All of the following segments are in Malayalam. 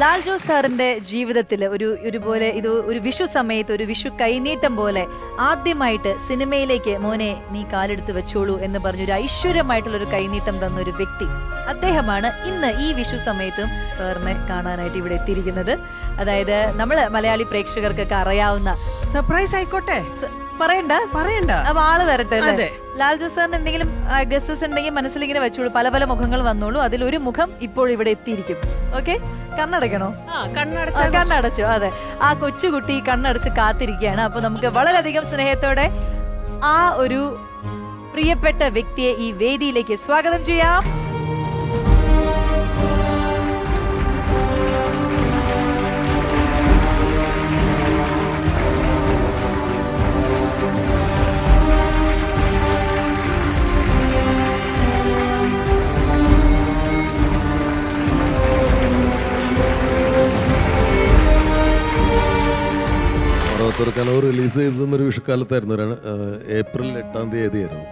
ലാൽ ജോസ് സാറിന്റെ ജീവിതത്തിൽ ഒരു ഒരുപോലെ ഇത് ഒരു വിഷു സമയത്ത് ഒരു വിഷു കൈനീട്ടം പോലെ ആദ്യമായിട്ട് സിനിമയിലേക്ക് മോനെ നീ കാലെടുത്ത് വെച്ചോളൂ എന്ന് പറഞ്ഞ ഒരു ഐശ്വര്യമായിട്ടുള്ള ഒരു കൈനീട്ടം തന്ന ഒരു വ്യക്തി അദ്ദേഹമാണ് ഇന്ന് ഈ വിഷു സമയത്തും സാറിനെ കാണാനായിട്ട് ഇവിടെ എത്തിയിരിക്കുന്നത്. അതായത് നമ്മൾ മലയാളി പ്രേക്ഷകർക്കൊക്കെ അറിയാവുന്ന സർപ്രൈസ് ആയിക്കോട്ടെ. പറയണ്ട. പറയണ്ട. അപ്പൊ ആൾ വരട്ടെ അല്ലേ? അതെ. ലാൽ ജോസ് സാറിന് എന്തെങ്കിലും ഗസസ് ഉണ്ടെങ്കിൽ മനസ്സിൽ ഇങ്ങനെ വെച്ചോളൂ പല പല മുഖങ്ങൾ വന്നോളൂ. അതിൽ ഒരു മുഖം ഇപ്പോൾ ഇവിടെ എത്തിയിരിക്കും. ഓക്കെ? കണ്ണടയ്ക്കണോ ആ കണ്ണടച്ചു. അതെ. ആ കൊച്ചുകുട്ടി കണ്ണടച്ച് കാത്തിരിക്കുകയാണ്. അപ്പൊ നമുക്ക് വളരെയധികം സ്നേഹത്തോടെ ആ ഒരു പ്രിയപ്പെട്ട വ്യക്തിയെ ഈ വേദിയിലേക്ക് സ്വാഗതം ചെയ്യാം. അറുപത്തൊരു കനവ് റിലീസ് ചെയ്തതും ഒരു വിഷുക്കാലത്തായിരുന്നു. ഏപ്രിൽ എട്ടാം തീയതി ആയിരുന്നു.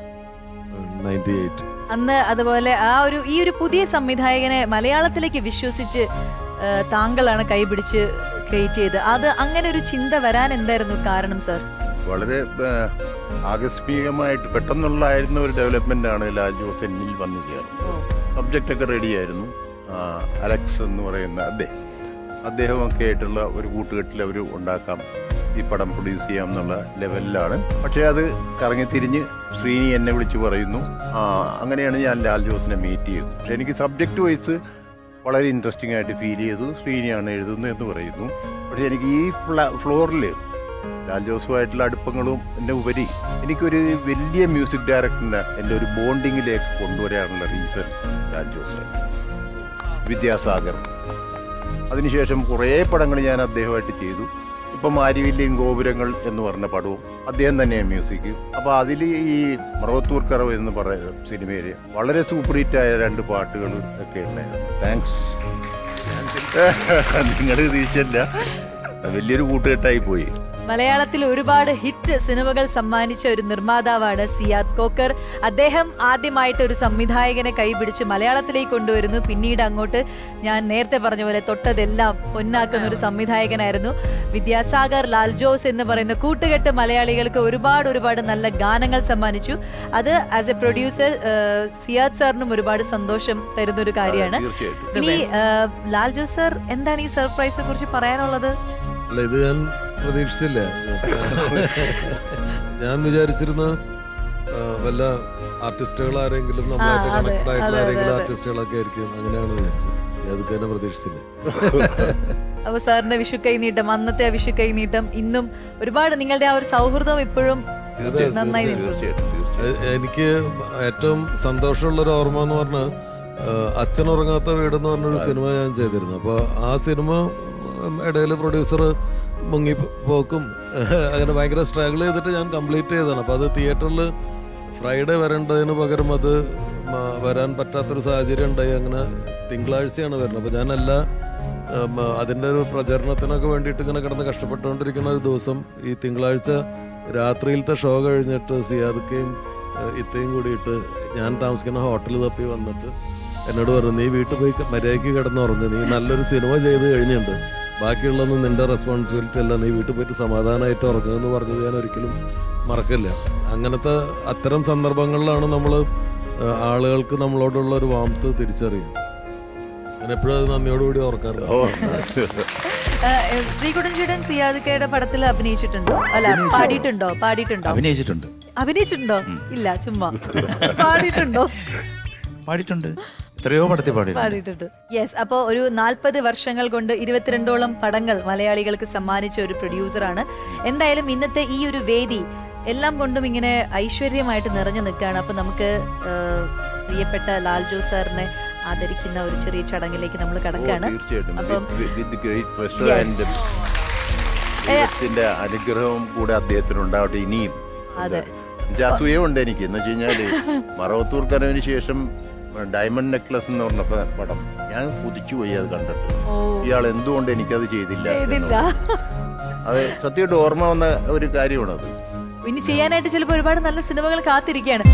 നയന്റി എയ്റ്റ് അന്ന് അതുപോലെ ആ ഒരു ഈ ഒരു പുതിയ സംവിധായകനെ മലയാളത്തിലേക്ക് വിശ്വസിച്ച് താങ്കളാണ് കൈപിടിച്ച് ക്രിയേറ്റ് ചെയ്ത്. അത് അങ്ങനെ ഒരു ചിന്ത വരാൻ എന്തായിരുന്നു കാരണം സർ വളരെ ആകസ്മികമായിട്ട് പെട്ടെന്നുള്ളായിരുന്ന ഒരു ഡെവലപ്മെന്റ് ആണ് ലാൽ ജോസ് എന്നിൽ വന്നു ചേർന്നത് സബ്ജക്റ്റ് ഒക്കെ റെഡി ആയിരുന്നു. അലക്സ് എന്ന് പറയുന്ന അദ്ദേഹം അദ്ദേഹമൊക്കെ ആയിട്ടുള്ള ഒരു കൂട്ടുകെട്ടിൽ അവർ ഉണ്ടാക്കാം ഈ പടം പ്രൊഡ്യൂസ് ചെയ്യാം എന്നുള്ള ലെവലിലാണ് പക്ഷേ അത് കറങ്ങിത്തിരിഞ്ഞ് ശ്രീനി എന്നെ വിളിച്ച് പറയുന്നു ആ, അങ്ങനെയാണ് ഞാൻ ലാൽ ജോസിനെ മീറ്റ് ചെയ്തത് പക്ഷെ എനിക്ക് സബ്ജക്റ്റ് വൈസ് വളരെ ഇൻട്രസ്റ്റിംഗ് ആയിട്ട് ഫീൽ ചെയ്തു ശ്രീനിയാണ് എഴുതുന്നത് എന്ന് പറയുന്നു. പക്ഷേ എനിക്ക് ഈ ഫ്ലോറിൽ ലാൽ ജോസുമായിട്ടുള്ള അടുപ്പങ്ങളും എന്റെ ഉപരി എനിക്കൊരു വലിയ മ്യൂസിക് ഡയറക്ടറിനെ എന്റെ ഒരു ബോണ്ടിങ്ങിലേക്ക് കൊണ്ടുവരാനുള്ള റീസൺ ലാൽ ജോസ്. വിദ്യാസാഗർ. അതിനുശേഷം കുറേ പടങ്ങൾ ഞാൻ അദ്ദേഹമായിട്ട് ചെയ്തു. ഇപ്പം മാരിവില്യൻ ഗോപുരങ്ങൾ എന്ന് പറഞ്ഞ പടവും അദ്ദേഹം തന്നെയാണ് മ്യൂസിക്. അപ്പോൾ അതിൽ ഈ മറവത്തൂർ കറവ് എന്ന് പറയുന്ന സിനിമയിൽ വളരെ സൂപ്പർ ഹിറ്റ് ആയ രണ്ട് പാട്ടുകൾ ഒക്കെ ഉണ്ടായിരുന്നു. താങ്ക്സ് നിങ്ങൾ തിരിച്ചല്ല വലിയൊരു കൂട്ടുകെട്ടായി പോയി. മലയാളത്തിൽ ഒരുപാട് ഹിറ്റ് സിനിമകൾ സമ്മാനിച്ച ഒരു നിർമ്മാതാവാണ് സിയാദ് കോക്കർ. അദ്ദേഹം ആദ്യമായിട്ട് ഒരു സംവിധായകനെ കൈപിടിച്ച് മലയാളത്തിലേക്ക് കൊണ്ടുവരുന്നു. പിന്നീട് അങ്ങോട്ട് ഞാൻ നേരത്തെ പറഞ്ഞ പോലെ തൊട്ടതെല്ലാം പൊന്നാക്കുന്ന ഒരു സംവിധായകനായിരുന്നു. വിദ്യാസാഗർ ലാൽ ജോസ് എന്ന് പറയുന്ന കൂട്ടുകെട്ട് മലയാളികൾക്ക് ഒരുപാട് ഒരുപാട് നല്ല ഗാനങ്ങൾ സമ്മാനിച്ചു. അത് ആസ് എ പ്രൊഡ്യൂസർ സിയാദ് സാറിനും ഒരുപാട് സന്തോഷം തരുന്ന ഒരു കാര്യമാണ്. ഇനി ലാൽ ജോസ് സാർ എന്താണ് ഈ സർപ്രൈസിനെ കുറിച്ച് പറയാനുള്ളത്? അല്ല ഇത് ഞാൻ പ്രതീക്ഷിച്ചില്ല? ഞാൻ വിചാരിച്ചിരുന്ന വല്ല ആർട്ടിസ്റ്റുകൾ ആരെങ്കിലും നമ്മളായിട്ട് കണക്ടഡ് കണക്ട് ആയിട്ടുള്ള ആരെങ്കിലും ആർട്ടിസ്റ്റുകളൊക്കെ ആയിരിക്കും അങ്ങനെയാണ് വിചാരിച്ചത്. അതൊക്കെ തന്നെ പ്രതീക്ഷിച്ചില്ല? അപ്പൊ സാറിന്റെ വിഷു കൈനീട്ടം അന്നത്തെ ആ വിഷു കൈനീട്ടം ഇന്നും ഒരുപാട് നിങ്ങളുടെ ആ ഒരു സൗഹൃദം ഇപ്പോഴും നന്നായി എനിക്ക് ഏറ്റവും സന്തോഷമുള്ള ഒരു ഓർമ്മ എന്ന് പറഞ്ഞാൽ അച്ഛൻ ഉറങ്ങാത്ത വീട് എന്ന് പറഞ്ഞൊരു സിനിമ ഞാൻ ചെയ്തിരുന്നു. അപ്പോൾ ആ സിനിമ ഇടയിൽ പ്രൊഡ്യൂസർ മുങ്ങി പോക്കും അങ്ങനെ ഭയങ്കര സ്ട്രഗിൾ ചെയ്തിട്ട് ഞാൻ കംപ്ലീറ്റ് ചെയ്തതാണ്. അപ്പോൾ അത് തിയേറ്ററിൽ ഫ്രൈഡേ വരേണ്ടതിന് പകരം അത് വരാൻ പറ്റാത്തൊരു സാഹചര്യം ഉണ്ടായി. അങ്ങനെ തിങ്കളാഴ്ചയാണ് വരുന്നത്. അപ്പോൾ ഞാൻ അതിന്റെ ഒരു പ്രചരണത്തിനൊക്കെ വേണ്ടിയിട്ട് ഇങ്ങനെ കിടന്ന് കഷ്ടപ്പെട്ടുകൊണ്ടിരിക്കുന്ന ഒരു ദിവസം ഈ തിങ്കളാഴ്ച രാത്രിയിലത്തെ ഷോ കഴിഞ്ഞിട്ട് സിയാദക്കയും ഇത്തയും കൂടിയിട്ട് ഞാൻ താമസിക്കുന്ന ഹോട്ടൽ തപ്പി വന്നിട്ട് എന്നോട് പറഞ്ഞു നീ വീട്ടിൽ പോയി മര്യാദയ്ക്ക് കിടന്നുറങ്ങുക നീ നല്ലൊരു സിനിമ ചെയ്ത് കഴിഞ്ഞിട്ടുണ്ട്. ബാക്കിയുള്ളതൊന്നും നിന്റെ റെസ്പോൺസിബിലിറ്റി അല്ല. നീ വീട്ടിൽ പോയിട്ട് സമാധാനമായിട്ട് ഉറങ്ങുക എന്ന് പറഞ്ഞത് ഞാൻ ഒരിക്കലും മറക്കില്ല. അങ്ങനത്തെ അത്തരം സന്ദർഭങ്ങളിലാണ് നമ്മൾ ആളുകൾക്ക് നമ്മളോടുള്ള ഒരു വാമത്ത് തിരിച്ചറിയും ഞാൻ എപ്പോഴും അത് നന്ദിയോടുകൂടി ഓർക്കാറുണ്ട്. ശ്രീകുടൻ ചേട്ടൻ സിയാദിക്കയുടെ പടത്തിൽ അഭിനയിച്ചിട്ടുണ്ടോ? അല്ല പാടിയിട്ടുണ്ടോ? പാടിയിട്ടുണ്ടോ? അഭിനയിച്ചിട്ടുണ്ട്. അഭിനയിച്ചിട്ടുണ്ടോ? ഇല്ല ചുമ്മാ. പാടിയിട്ടുണ്ടോ? പാടിയിട്ടുണ്ട്. എത്രയോ പടത്തിൽ പാടിയിട്ടുണ്ട്. യെസ് അപ്പോൾ ഒരു നാൽപ്പത് വർഷങ്ങൾ കൊണ്ട് ഇരുപത്തിരണ്ടോളം പടങ്ങൾ മലയാളികൾക്ക് സമ്മാനിച്ച ഒരു പ്രൊഡ്യൂസറാണ് എന്തായാലും ഇന്നത്തെ ഈ ഒരു വേദി എല്ലാം കൊണ്ടും ഇങ്ങനെ ഐശ്വര്യമായിട്ട് നിറഞ്ഞു നിൽക്കുകയാണ്. അപ്പൊ നമുക്ക് പ്രിയപ്പെട്ട ലാൽ ജോസ് സാറിനെ ആദരിക്കുന്ന ഒരു ചെറിയ ചടങ്ങിലേക്ക് നമ്മൾ കടക്കുകയാണ്. തീർച്ചയായിട്ടും. അപ്പം വിത്ത് ഗ്രേറ്റ് പ്രഷർ ആൻഡ് ദൈവത്തിന്റെ അനുഗ്രഹവും കൂടെ അദ്ദേഹത്തിന് ഉണ്ടാവട്ടെ ഇനിയും. അതെ. അസൂയമുണ്ട് എനിക്ക്. എന്ന് വെച്ച് കഴിഞ്ഞാൽ മറവത്തൂർ കനവിന് ശേഷം ഡയമണ്ട് നെക്ലസ് എന്ന് പറഞ്ഞ പടം. ഞാൻ കുതിച്ചു പോയി അത് കണ്ടിട്ട്. ഇയാൾ എന്തുകൊണ്ട് എനിക്കത് ചെയ്തില്ല. അത് സത്യമായിട്ട് ഓർമ്മ വന്ന ഒരു കാര്യമാണത്. ഇനി ചെയ്യാനായിട്ട് ചിലപ്പോൾ ഒരുപാട് നല്ല സിനിമകൾ കാത്തിരിക്കുകയാണ്.